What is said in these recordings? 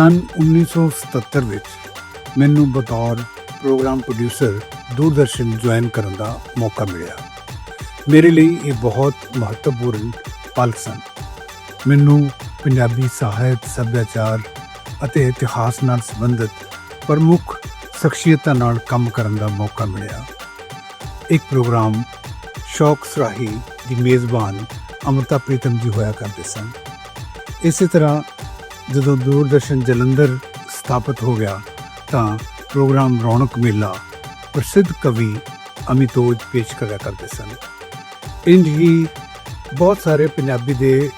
ਸਨ 1977 ਵਿੱਚ ਮੈਨੂੰ ਬਤੌਰ ਪ੍ਰੋਗਰਾਮ ਪ੍ਰੋਡਿਊਸਰ ਦੂਰਦਰਸ਼ਨ ਜੁਆਇਨ ਕਰਨ ਦਾ ਮੌਕਾ ਮਿਲਿਆ। ਮੇਰੇ ਲਈ ਇਹ ਬਹੁਤ ਮਹੱਤਵਪੂਰਨ ਪਲ ਸਨ। ਮੈਨੂੰ ਪੰਜਾਬੀ ਸਾਹਿਤ, ਸੱਭਿਆਚਾਰ ਅਤੇ ਇਤਿਹਾਸ ਨਾਲ ਸੰਬੰਧਿਤ ਪ੍ਰਮੁੱਖ ਸ਼ਖਸੀਅਤਾਂ ਨਾਲ ਕੰਮ ਕਰਨ ਦਾ ਮੌਕਾ ਮਿਲਿਆ। ਇੱਕ ਪ੍ਰੋਗਰਾਮ ਸ਼ੌਕ ਸਰਾਹੀ ਦੀ ਮੇਜ਼ਬਾਨ ਅਮਰਤਾ ਪ੍ਰੀਤਮ ਜੀ ਹੋਇਆ ਕਰਦੇ ਸਨ। ਇਸੇ ਤਰ੍ਹਾਂ ਜਦੋਂ ਦੂਰਦਰਸ਼ਨ ਜਲੰਧਰ ਸਥਾਪਿਤ ਹੋ ਗਿਆ ਤਾਂ ਪ੍ਰੋਗਰਾਮ ਰੌਣਕ ਮੇਲਾ ਪ੍ਰਸਿੱਧ ਕਵੀ ਅਮਿਤੋਜ ਪੇਸ਼ ਕਰਿਆ ਕਰਦੇ ਸਨ। ਇੰਜ ਹੀ ਬਹੁਤ ਸਾਰੇ ਪੰਜਾਬੀ ਦੇ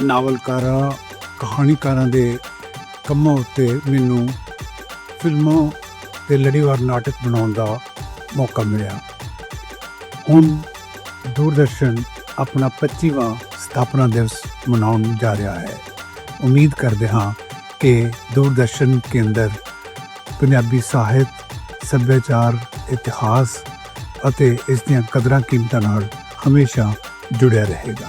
ਨਾਵਲਕਾਰਾਂ, ਕਹਾਣੀਕਾਰਾਂ ਦੇ ਕੰਮਾਂ ਉੱਤੇ ਮੈਨੂੰ ਫਿਲਮਾਂ ਤੇ ਲੜੀਵਾਰ ਨਾਟਕ ਬਣਾਉਣ ਦਾ ਮੌਕਾ ਮਿਲਿਆ। ਹੁਣ ਦੂਰਦਰਸ਼ਨ ਆਪਣਾ 25ਵਾਂ ਸਥਾਪਨਾ ਦਿਵਸ ਮਨਾਉਣ ਜਾ ਰਿਹਾ ਹੈ। ਉਮੀਦ ਕਰਦੇ ਹਾਂ ਕਿ ਦੂਰਦਰਸ਼ਨ ਕੇਂਦਰ, ਪੰਜਾਬੀ ਸਾਹਿਤ, ਸੱਭਿਆਚਾਰ, ਇਤਿਹਾਸ ਅਤੇ ਇਸ ਦੀਆਂ ਕਦਰਾਂ ਕੀਮਤਾਂ ਨਾਲ ਹਮੇਸ਼ਾ ਜੁੜਿਆ ਰਹੇਗਾ।